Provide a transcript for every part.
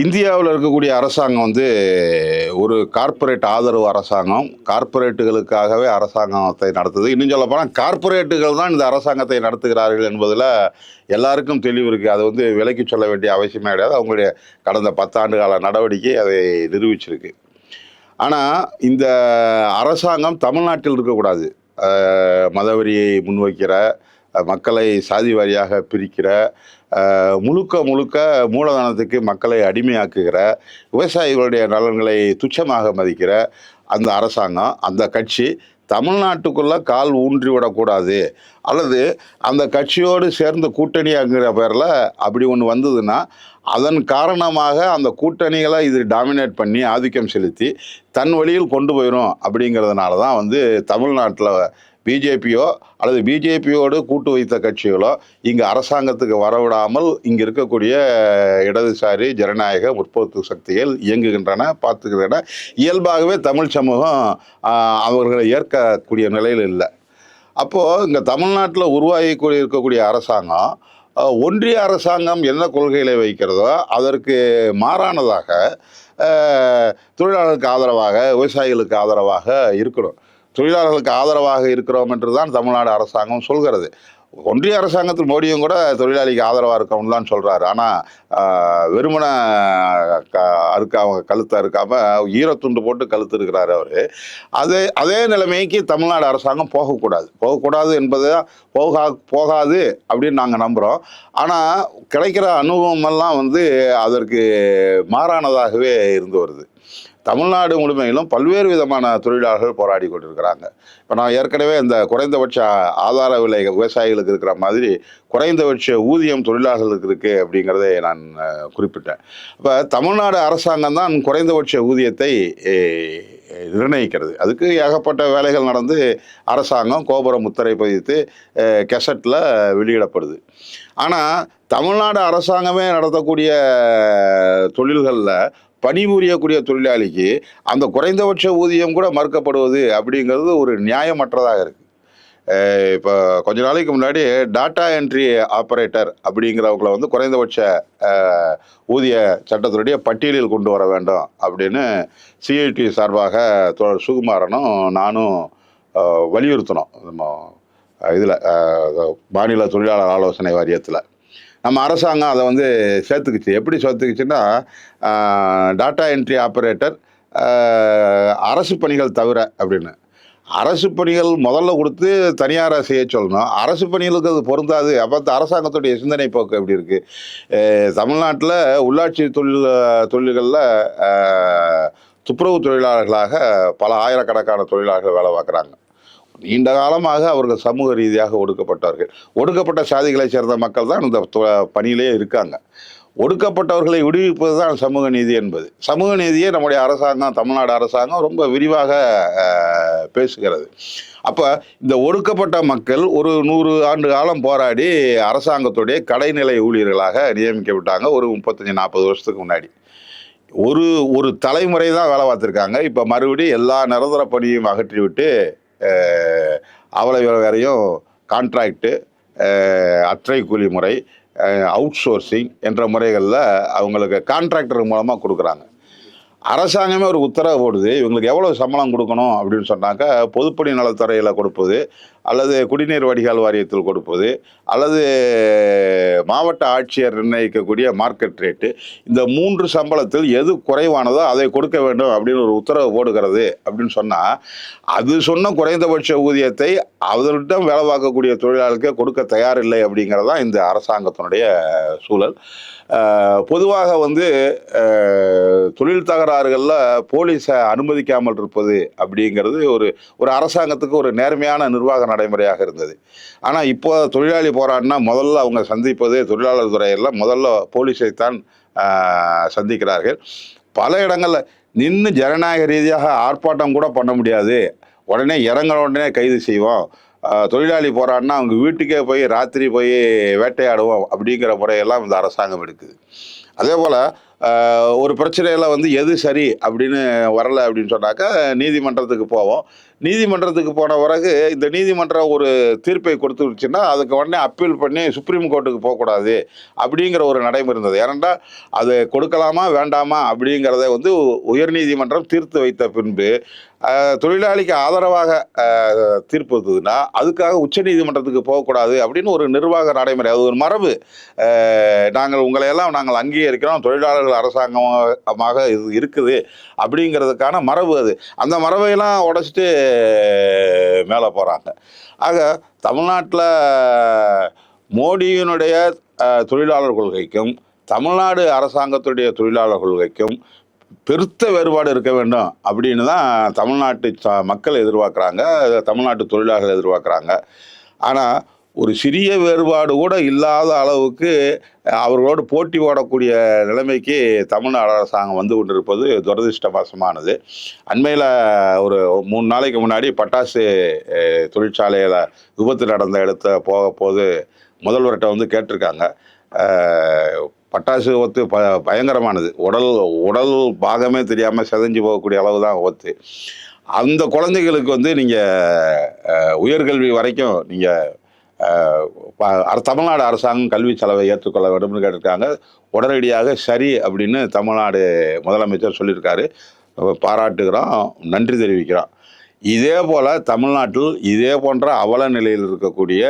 இந்தியாவில் இருக்கக்கூடிய அரசாங்கம் வந்து ஒரு கார்ப்பரேட் ஆதரவு அரசாங்கம். கார்ப்பரேட்டுகளுக்காகவே அரசாங்கத்தை நடத்துது. இன்னும் சொல்ல போனால் கார்ப்பரேட்டுகள் தான் இந்த அரசாங்கத்தை நடத்துகிறார்கள் என்பதில் எல்லாருக்கும் தெளிவு இருக்குது அது வந்து விலைக்கு சொல்ல வேண்டிய அவசியமே கிடையாது. அவங்களுடைய கடந்த பத்தாண்டு கால நடவடிக்கை அதை நிரூபிச்சிருக்கு. ஆனால் இந்த அரசாங்கம் தமிழ்நாட்டில் இருக்கக்கூடாது. மதவரியை மதவெறியை முன்வைக்கிற மக்களை சாதி வாரியாக பிரிக்கிற முழுக்க முழுக்க மூலதனத்துக்கு மக்களை அடிமையாக்குகிற விவசாயிகளுடைய நலன்களை துச்சமாக மதிக்கிற அந்த அரசாங்கம் அந்த கட்சி தமிழ்நாட்டுக்குள்ளே கால் ஊன்றி விடக்கூடாது. அல்லது அந்த கட்சியோடு சேர்ந்து கூட்டணியாங்கிற பேரில் அப்படி ஒன்று வந்ததுன்னா அதன் காரணமாக அந்த கூட்டணிகளை இது டாமினேட் பண்ணி ஆதிக்கம் செலுத்தி தன் வழியில் கொண்டு போயிடும் அப்படிங்கிறதுனால தான் வந்து தமிழ்நாட்டில் பிஜேபியோ அல்லது பிஜேபியோடு கூட்டு வைத்த கட்சிகளோ இங்கே அரசாங்கத்துக்கு வரவிடாமல் இங்கே இருக்கக்கூடிய இடதுசாரி ஜனநாயக முற்போக்கு சக்திகள் இயங்குகின்றன பார்த்துக்கின்றன இயல்பாகவே தமிழ் சமூகம் அவர்களை ஏற்கக்கூடிய நிலையில் இல்லை. அப்போது இங்கே தமிழ்நாட்டில் உருவாகி இருக்கக்கூடிய அரசாங்கம் ஒன்றிய அரசாங்கம் என்ன கொள்கைகளை வைக்கிறதோ அதற்கு மாறானதாக தொழிலாளர்களுக்கு ஆதரவாக விவசாயிகளுக்கு ஆதரவாக இருக்கணும். தொழிலாளர்களுக்கு ஆதரவாக இருக்கிறோம் என்று தான் தமிழ்நாடு அரசாங்கம் சொல்கிறது. ஒன்றிய அரசாங்கத்தில் மோடியும் கூட தொழிலாளிக்கு ஆதரவாக இருக்கோம்னு தான் சொல்கிறாரு ஆனால் வெறுமன க அறுக்காம கழுத்தை அறுக்காமல் ஈரத்துண்டு போட்டு கழுத்து இருக்கிறாரு அவர். அதே அதே நிலைமைக்கு தமிழ்நாடு அரசாங்கம் போகக்கூடாது. போகக்கூடாது என்பது போகா போகாது அப்படின்னு நாங்கள் நம்புகிறோம் ஆனால் கிடைக்கிற அனுபவமெல்லாம் வந்து அதற்கு மாறானதாகவே இருந்து வருது. தமிழ்நாடு முழுமையிலும் பல்வேறு விதமான தொழிலாளர்கள் போராடி கொண்டிருக்கிறாங்க. இப்போ நான் ஏற்கனவே இந்த குறைந்தபட்ச ஆதார விலை விவசாயிகளுக்கு இருக்கிற மாதிரி குறைந்தபட்ச ஊதியம் தொழிலாளர்களுக்கு இருக்குது அப்படிங்கிறதே நான் குறிப்பிட்டேன். இப்போ தமிழ்நாடு அரசாங்கம் தான் குறைந்தபட்ச ஊதியத்தை நிர்ணயிக்கிறது. அதுக்கு ஏகப்பட்ட வேலைகள் நடந்து அரசாங்கம் கோபுரம் முத்திரை பதித்து கெசட்டில் வெளியிடப்படுது. ஆனால் தமிழ்நாடு அரசாங்கமே நடத்தக்கூடிய தொழில்களில் பணிபுரியக்கூடிய தொழிலாளிக்கு அந்த குறைந்தபட்ச ஊதியம் கூட மறுக்கப்படுவது அப்படிங்கிறது ஒரு நியாயமற்றதாக இருக்குது இப்போ கொஞ்ச நாளைக்கு முன்னாடி டாட்டா என்ட்ரி ஆப்ரேட்டர் அப்படிங்கிறவங்கள வந்து குறைந்தபட்ச ஊதிய சட்டத்தினுடைய பட்டியலில் கொண்டு வர வேண்டும் அப்படின்னு சிஐடி சார்பாக தோழர் சுகுமாரனும் நானும் வலியுறுத்தினோம். நம்ம இதில் மாநில தொழிலாளர் ஆலோசனை வாரியத்தில். நம்ம அரசாங்கம் அதை வந்து சேர்த்துக்குச்சு. எப்படி சேர்த்துக்குச்சுன்னா டாட்டா என்ட்ரி ஆப்ரேட்டர் அரசு பணிகள் தவிர அப்படின்னு. அரசு பணிகள் முதல்ல கொடுத்து தனியாரை செய்ய சொல்லணும். அரசு பணிகளுக்கு அது பொருந்தாது. அப்போ அரசாங்கத்துடைய சிந்தனை போக்கு எப்படி இருக்குது தமிழ்நாட்டில் உள்ளாட்சி தொழில் தொழில்களில் துப்புரவு தொழிலாளர்களாக பல ஆயிரக்கணக்கான தொழிலாளர்கள் வேலை பார்க்குறாங்க. நீண்ட காலமாக அவர்கள் சமூக ரீதியாக ஒடுக்கப்பட்டார்கள் ஒடுக்கப்பட்ட சாதிகளை சேர்ந்த மக்கள் தான் இந்த தொ- பணியிலே இருக்காங்க. ஒடுக்கப்பட்டவர்களை விடுவிப்பது தான் சமூக நீதி என்பது. சமூக நீதியை நம்முடைய அரசாங்கம் தமிழ்நாடு அரசாங்கம் ரொம்ப விரிவாக பேசுகிறது. அப்போ இந்த ஒடுக்கப்பட்ட மக்கள் ஒரு நூறு ஆண்டு காலம் போராடி அரசாங்கத்துடைய கடைநிலை ஊழியர்களாக நியமிக்கப்பட்டாங்க ஒரு முப்பத்தஞ்சு நாற்பது வருஷத்துக்கு முன்னாடி. ஒரு ஒரு தலைமுறை தான் வேலை பார்த்துருக்காங்க. இப்போ மறுபடியும் எல்லா நிரந்தர பணியும் அகற்றிவிட்டு அவ்வளவு வேறையும் கான்ட்ராக்டு அற்றை கூலி முறை அவுட் சோர்சிங் என்ற முறைகளில் அவங்களுக்கு கான்ட்ராக்டர் மூலமாக கொடுக்குறாங்க. அரசாங்கமே ஒரு உத்தரவு போடுது இவங்களுக்கு எவ்வளோ சம்பளம் கொடுக்கணும் அப்படின்னு சொன்னாக்கா பொதுப்பணி நலத்துறையில் கொடுப்பது அல்லது குடிநீர் வடிகால் வாரியத்தில் கொடுப்பது அல்லது மாவட்ட ஆட்சியர் நிர்ணயிக்கக்கூடிய மார்க்கெட் ரேட்டு இந்த மூன்று சம்பளத்தில் எது குறைவானதோ அதை கொடுக்க வேண்டும் அப்படின்னு ஒரு உத்தரவு போடுகிறது அப்படின்னு சொன்னால் அது சொன்ன குறைந்தபட்ச ஊதியத்தை அவர்கிட்ட வேலை பார்க்கக்கூடிய தொழிலாளர்களுக்கே கொடுக்க தயாரில்லை அப்படிங்கிறது தான் இந்த அரசாங்கத்தினுடைய சூழல். பொதுவாக வந்து தொழில் தகராறுகளில் போலீஸை அனுமதிக்காமல் இருப்பது அப்படிங்கிறது ஒரு ஒரு அரசாங்கத்துக்கு ஒரு நேர்மையான நிர்வாக நடைமுறையாக இருந்தது. ஆனால் இப்போ தொழிலாளி போராடினா முதல்ல அவங்க சந்திப்பது தொழிலாளர் துறையில் முதல்ல போலீஸைத்தான் தான் சந்திக்கிறார்கள். பல இடங்களில் நின்று ஜனநாயக ரீதியாக ஆர்ப்பாட்டம் கூட பண்ண முடியாது. உடனே இறங்குன உடனே கைது செய்வோம். தொழிலாளி போராடினா அவங்க வீட்டுக்கே போய் ராத்திரி போய் வேட்டையாடுவோம் அப்படிங்கிற முறையெல்லாம் இந்த அரசாங்கம் எடுக்குது. அதே போல் ஒரு பிரச்சனையில் வந்து எது சரி அப்படின்னு வரலை அப்படின்னு சொன்னாக்கா நீதிமன்றத்துக்கு போவோம். நீதிமன்றத்துக்கு போன பிறகு இந்த நீதிமன்றம் ஒரு தீர்ப்பை கொடுத்துருச்சுன்னா அதுக்கு உடனே அப்பீல் பண்ணி சுப்ரீம் கோர்ட்டுக்கு போகக்கூடாது அப்படிங்கிற ஒரு நடைமுறை இருந்தது. ஏனென்றால் அது கொடுக்கலாமா வேண்டாமா அப்படிங்கிறத வந்து உயர்நீதிமன்றம் தீர்த்து வைத்த பின்பு தொழிலாளிக்கு ஆதரவாக தீர்ப்பு இருந்ததுன்னா அதுக்காக உச்சநீதிமன்றத்துக்கு போகக்கூடாது அப்படின்னு ஒரு நிர்வாக நடைமுறை அது ஒரு மரபு. நாங்கள் உங்களை எல்லாம் நாங்கள் அங்கீகரிக்கிறோம். தொழிலாளர்கள் அரசாங்கமாக இது இருக்குது அப்படிங்கிறதுக்கான மரபு அது. அந்த மரபையெல்லாம் உடச்சிட்டு மேலே போகிறாங்க ஆக தமிழ்நாட்டில் மோடியினுடைய தொழிலாளர் கொள்கைக்கும் தமிழ்நாடு அரசாங்கத்துடைய தொழிலாளர் கொள்கைக்கும் பெருத்த வேறுபாடு இருக்க வேண்டும் அப்படின்னு தான் தமிழ்நாட்டு மக்கள் எதிர்பார்க்குறாங்க. தமிழ்நாட்டு தொழிலாளர்கள் எதிர்பார்க்குறாங்க. ஆனால் ஒரு சிறிய வேறுபாடு கூட இல்லாத அளவுக்கு அவர்களோடு போட்டி போடக்கூடிய நிலைமைக்கு தமிழ்நாடு அரசாங்கம் வந்து கொண்டிருப்பது துரதிருஷ்டவசமானது. அண்மையில் ஒரு மூணு நாளைக்கு முன்னாடி பட்டாசு தொழிற்சாலையில் விபத்து நடந்த இடத்த போக போது முதல்வர்கிட்ட வந்து கேட்டிருக்காங்க. பட்டாசு ஒத்து ப பயங்கரமானது. உடல் உடல் பாகமே தெரியாமல் செதஞ்சு போகக்கூடிய அளவு தான் ஒத்து அந்த குழந்தைகளுக்கு வந்து நீங்கள் உயர்கல்வி வரைக்கும் நீங்கள் தமிழ்நாடு அரசாங்கம் கல்வி செலவை ஏற்றுக்கொள்ள வேண்டும்னு கேட்டிருக்காங்க. உடனடியாக சரி அப்படின்னு தமிழ்நாடு முதலமைச்சர் சொல்லியிருக்காரு. பாராட்டுகிறோம் நன்றி தெரிவிக்கிறோம். இதே போல் தமிழ்நாட்டில் இதே போன்ற அவல நிலையில் இருக்கக்கூடிய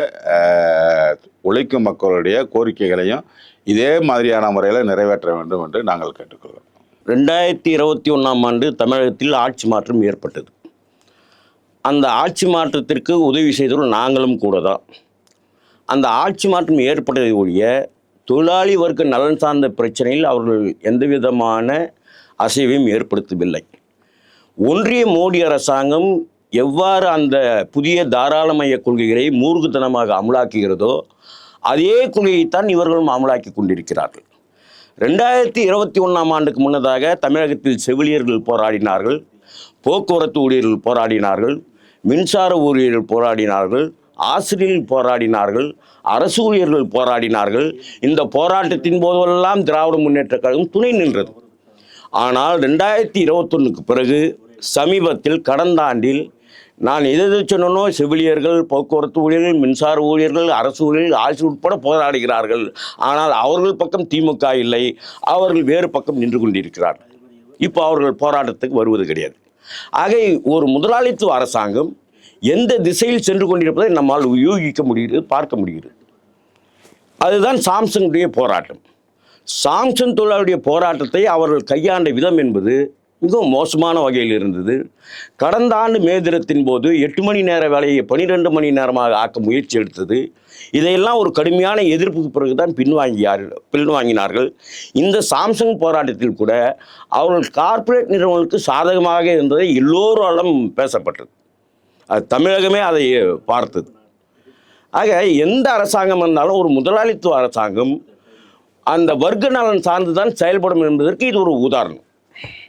உழைக்கும் மக்களுடைய கோரிக்கைகளையும் இதே மாதிரியான முறையில் நிறைவேற்ற வேண்டும் என்று நாங்கள் கேட்டுக்கொள்கிறோம். ரெண்டாயிரத்தி இருபத்தி ஒன்றாம் ஆண்டு தமிழகத்தில் ஆட்சி மாற்றம் ஏற்பட்டது. அந்த ஆட்சி மாற்றத்திற்கு உதவி செய்தவர்கள் நாங்களும் கூட தான். அந்த ஆட்சி மாற்றம் ஏற்பட்டதை ஒழிய தொழிலாளி வர்க்க நலன் சார்ந்த பிரச்சனையில் அவர்கள் எந்த விதமான அசைவையும் ஏற்படுத்தவில்லை. ஒன்றிய மோடி அரசாங்கம் எவ்வாறு அந்த புதிய தாராளமய கொள்கைகளை மூர்க்குத்தனமாக அமலாக்குகிறதோ அதே கொள்கையைத்தான் இவர்களும் அமலாக்கி கொண்டிருக்கிறார்கள். ரெண்டாயிரத்தி இருபத்தி ஒன்றாம் ஆண்டுக்கு முன்னதாக தமிழகத்தில் செவிலியர்கள் போராடினார்கள் போக்குவரத்து ஊழியர்கள் போராடினார்கள் மின்சார ஊழியர்கள் போராடினார்கள் ஆசிரியர்கள் போராடினார்கள் அரசு ஊழியர்கள் போராடினார்கள். இந்த போராட்டத்தின் போதெல்லாம் திராவிட முன்னேற்ற கழகம் துணை நின்றது. ஆனால் ரெண்டாயிரத்தி இருபத்தொன்னுக்கு பிறகு சமீபத்தில் கடந்த ஆண்டில் நான் எது எது சொன்னனோ செவிலியர்கள் போக்குவரத்து ஊழியர்கள் மின்சார ஊழியர்கள் அரசு ஊழியர்கள் ஆட்சி உட்பட போராடுகிறார்கள். ஆனால் அவர்கள் பக்கம் திமுக இல்லை அவர்கள் வேறு பக்கம் நின்று கொண்டிருக்கிறார்கள். இப்போ அவர்கள் போராட்டத்துக்கு வருவது கிடையாது. ஆக ஒரு முதலாளித்துவ அரசாங்கம் எந்த திசையில் சென்று கொண்டிருப்பதை நம்மால் யூகிக்க முடிகிறது பார்க்க முடிகிறது. அதுதான் சாம்சங்குடைய போராட்டம். சாம்சங் தொழிலாளருடைய போராட்டத்தை அவர்கள் கையாண்ட விதம் என்பது மிகவும் மோசமான வகையில் இருந்தது. கடந்த ஆண்டு மே தினத்தின் போது எட்டு மணி நேர வேலையை பனிரெண்டு மணி நேரமாக ஆக்க முயற்சி எடுத்தது. இதையெல்லாம் ஒரு கடுமையான எதிர்ப்புக்கு பிறகுதான் பின்வாங்கியார் பின்வாங்கினார்கள். இந்த சாம்சங் போராட்டத்தில் கூட அவர்கள் கார்ப்பரேட் நிறுவனங்களுக்கு சாதகமாக இருந்ததை எல்லோராலும் பேசப்பட்டது. அது தமிழகமே அதை பார்த்தது. ஆக எந்த அரசாங்கம் இருந்தாலும் ஒரு முதலாளித்துவ அரசாங்கம் அந்த வர்க்க நலன் சார்ந்து தான் செயல்படும் என்பதற்கு இது ஒரு உதாரணம்.